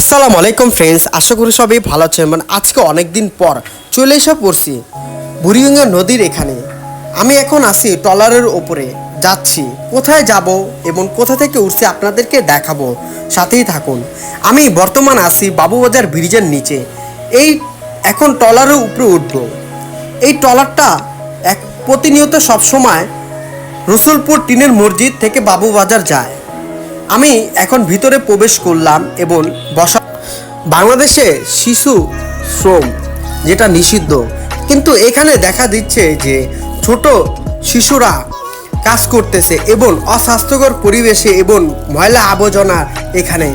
আসসালামু আলাইকুম ফ্রেন্ডস আশা করি সবাই ভালো আছেন। মানে আজকে অনেক দিন পর চলে এসে পড়ছি বুড়িগঙ্গা নদীর এখানে। আমি এখন আছি ট্রলারের ওপরে যাচ্ছি, কোথায় যাব এবং কোথা থেকে উঠছি আপনাদেরকে দেখাবো। সাথেই থাকুন। আমি বর্তমান আছি বাবুবাজার ব্রিজের নিচে। এই এখন ট্রলারের উপরে উঠব। এই ট্রলারটা এক প্রতিনিয়ত সবসময় রসুলপুর টিনের মসজিদ থেকে বাবুবাজার যায়। আমি এখন ভিতরে প্রবেশ করলাম এবং বসা বাংলাদেশে শিশু শ্রম, যেটা নিষিদ্ধ। কিন্তু এখানে দেখা দিচ্ছে যে ছোট শিশুরা কাজ করতেছে এবং অস্বাস্থ্যকর পরিবেশে এবং ময়লা আবর্জনা এখানে।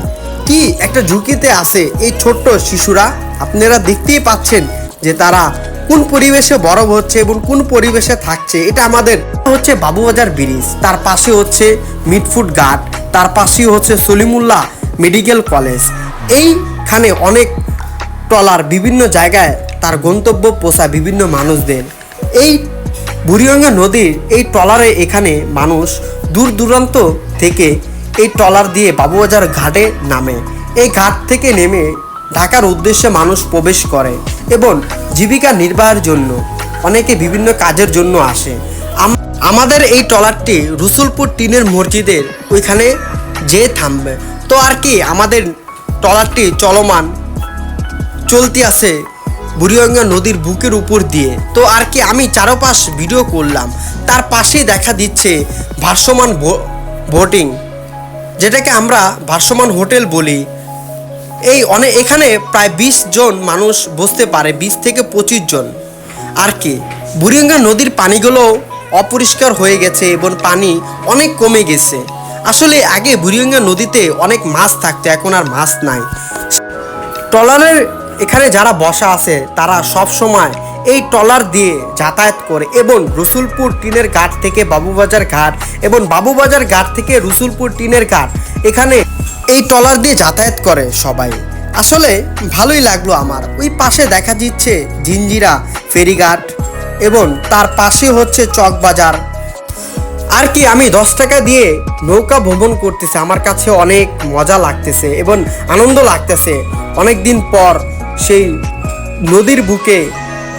কি একটা ঝুঁকিতে আছে এই ছোট্ট শিশুরা? আপনারা দেখতেই পাচ্ছেন যে তারা কোন পরিবেশে বড় হচ্ছে এবং কোন পরিবেশে থাকছে। এটা আমাদের হচ্ছে বাবুবাজার ব্রিজ। তার পাশে হচ্ছে মিটফুড গার্ড তার পাশেই হচ্ছে সলিমুল্লাহ মেডিকেল কলেজ। এইখানে অনেক ট্রলার বিভিন্ন জায়গায় তার গন্তব্য পোষা বিভিন্ন মানুষদের। এই বুড়িগঙ্গা নদীর এই ট্রলারে এখানে মানুষ দূর দূরান্ত থেকে এই ট্রলার দিয়ে বাবুবাজার ঘাটে নামে। এই ঘাট থেকে নেমে ঢাকার উদ্দেশ্যে মানুষ প্রবেশ করে এবং জীবিকা নির্বাহের জন্য অনেকে বিভিন্ন কাজের জন্য আসে। আমাদের এই ট্রলারটি রসুলপুর টিনের মসজিদের ওইখানে যে থামবে। তো আর কি, আমাদের ট্রলারটি চলমান, চলতি আছে বুড়িগঙ্গা নদীর বুকের উপর দিয়ে। তো আর কি, আমি চারপাশ ভিডিও করলাম। তার পাশেই দেখা দিচ্ছে ভাসমান বোটিং যেটাকে আমরা ভাসমান হোটেল বলি। এই অনেক এখানে প্রায় বিশ জন মানুষ বসতে পারে, বিশ থেকে পঁচিশ জন। আর কি, বুড়িগঙ্গা নদীর পানিগুলো অপরিষ্কার হয়ে গেছে এবং পানি অনেক কমে গেছে। আসলে আগে বুড়িগঙ্গা নদীতে অনেক মাছ থাকতো, এখন আর মাছ নাই। ট্রলারের এখানে যারা বসা আছে, তারা সব সময় এই ট্রলার দিয়ে যাতায়াত করে এবং রসুলপুর টিনের ঘাট থেকে বাবুবাজার ঘাট এবং বাবুবাজার ঘাট থেকে রসুলপুর টিনের ঘাট, এখানে এই ট্রলার দিয়ে যাতায়াত করে সবাই। আসলে ভালোই লাগল আমার। ওই পাশে দেখা দিচ্ছে জিঞ্জিরা ফেরিঘাট। এবং তার পাশে হচ্ছে চকবাজার আর কি, আমি দশ টাকা দিয়ে নৌকা ভ্রমণ করতেছি। আমার কাছে অনেক মজা লাগতেছে এবং আনন্দ লাগতেছে। অনেক দিন পর সেই নদীর বুকে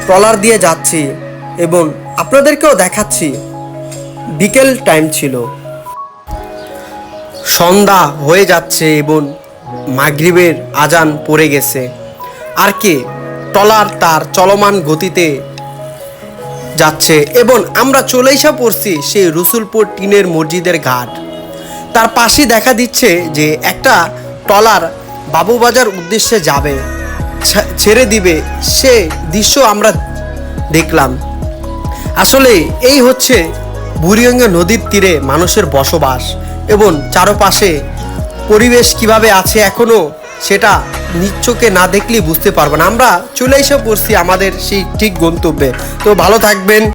ট্রলার দিয়ে যাচ্ছি এবং আপনাদেরকেও দেখাচ্ছি। বিকেল টাইম ছিল। সন্ধ্যা হয়ে যাচ্ছে এবং মাগরিবের আজান পড়ে গেছে। আর কি, ট্রলার তার চলমান গতিতে যাচ্ছে এবং আমরা চলে এসে পড়ছি সেই রসুলপুর টিনের মসজিদের ঘাট। তার পাশে দেখা দিচ্ছে যে একটা ট্রলার বাবুবাজার উদ্দেশ্যে যাবে ছেড়ে দিবে, সে দৃশ্য আমরা দেখলাম। আসলে এই হচ্ছে বুড়িগঙ্গা নদীর তীরে মানুষের বসবাস এবং চারপাশে পরিবেশ কীভাবে আছে এখনও সেটা নিচ্ছকে না দেখলেই বুঝতে পারব না। আমরা চলে এসে পড়ছি আমাদের সেই ঠিক গন্তব্যে। তো ভালো থাকবেন।